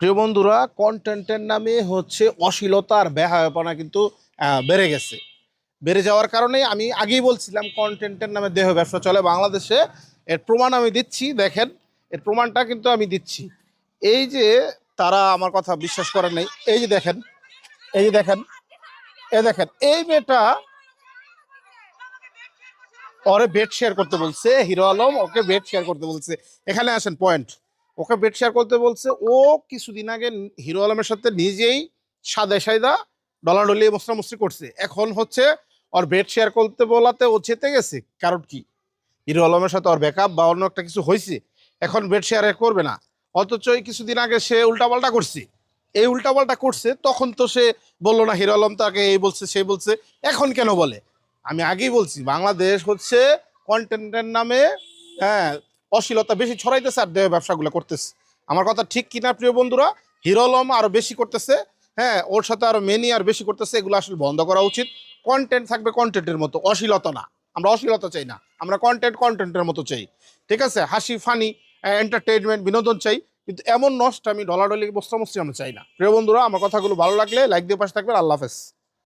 প্রিয় বন্ধুরা কন্টেন্টের নামে হচ্ছে অশ্লীলতা আর বেহায়াপনা কিন্তু বেড়ে গেছে। বেড়ে যাওয়ার কারণে আমি আগেই বলছিলাম কন্টেন্টের নামে দেহ ব্যবসা চলে বাংলাদেশে। এর প্রমাণ আমি দিচ্ছি, দেখেন, এর প্রমাণটা কিন্তু আমি দিচ্ছি। এই যে তারা আমার কথা বিশ্বাস করে নাই, এই যে দেখেন, এই যে দেখেন, এই দেখেন, এই মেয়েটা ওরে বেড শেয়ার করতে বলছে, Hero Alam, okay bed share করতে বলছে। এখানে আসেন পয়েন্ট ওকে বেড শেয়ার করতে বলছে, ও কিছুদিন আগে হিরো আলমের সাথে নিজেই সাদা সাইদা ডলার ডলিয়ে মশরামশরি করছে। এখন হচ্ছে ওর বেড শেয়ার করতে বলাতে ও চেতে গেছে। কারণ কি? হিরো আলমের সাথে ওর ব্যাকআপ বা অন্য একটা কিছু হয়েছে। এখন বেড শেয়ার করবে না। অথচ কিছুদিন আগে সে উল্টাপাল্টা করছে। এই উল্টাপাল্টা করছে, তখন তো সে বলল না, হিরো আলম তাকে এই বলছে সে বলছে। এখন কেন বলে? আমি আগেই বলছি, বাংলাদেশ হচ্ছে কন্টেন্টের নামে হ্যাঁ অশ্লীলতা বেশি ছড়াইতেছে আর দেহ ব্যবসাগুলো করতেছে। আমার কথা ঠিক কিনা, প্রিয় বন্ধুরা? হিরো আলম আরও বেশি করতেছে। হ্যাঁ ওর সাথে আরও মেনি আর বেশি করতেছে। এগুলো আসলে বন্ধ করা উচিত। কন্টেন্ট থাকবে কন্টেন্টের মতো, অশ্লীলতা না। আমরা অশ্লীলতা চাই না। আমরা কন্টেন্ট কন্টেন্টের মতো চাই। ঠিক আছে? হাসি ফানি এন্টারটেনমেন্ট বিনোদন চাই। কিন্তু এমন নষ্ট আমি ডলাডলি বস্ত্রমস্ত্রী আমরা চাই না। প্রিয় বন্ধুরা, আমার কথাগুলো ভালো লাগলে লাইক দিয়ে পাশে থাকবেন। আল্লাহ হাফেজ।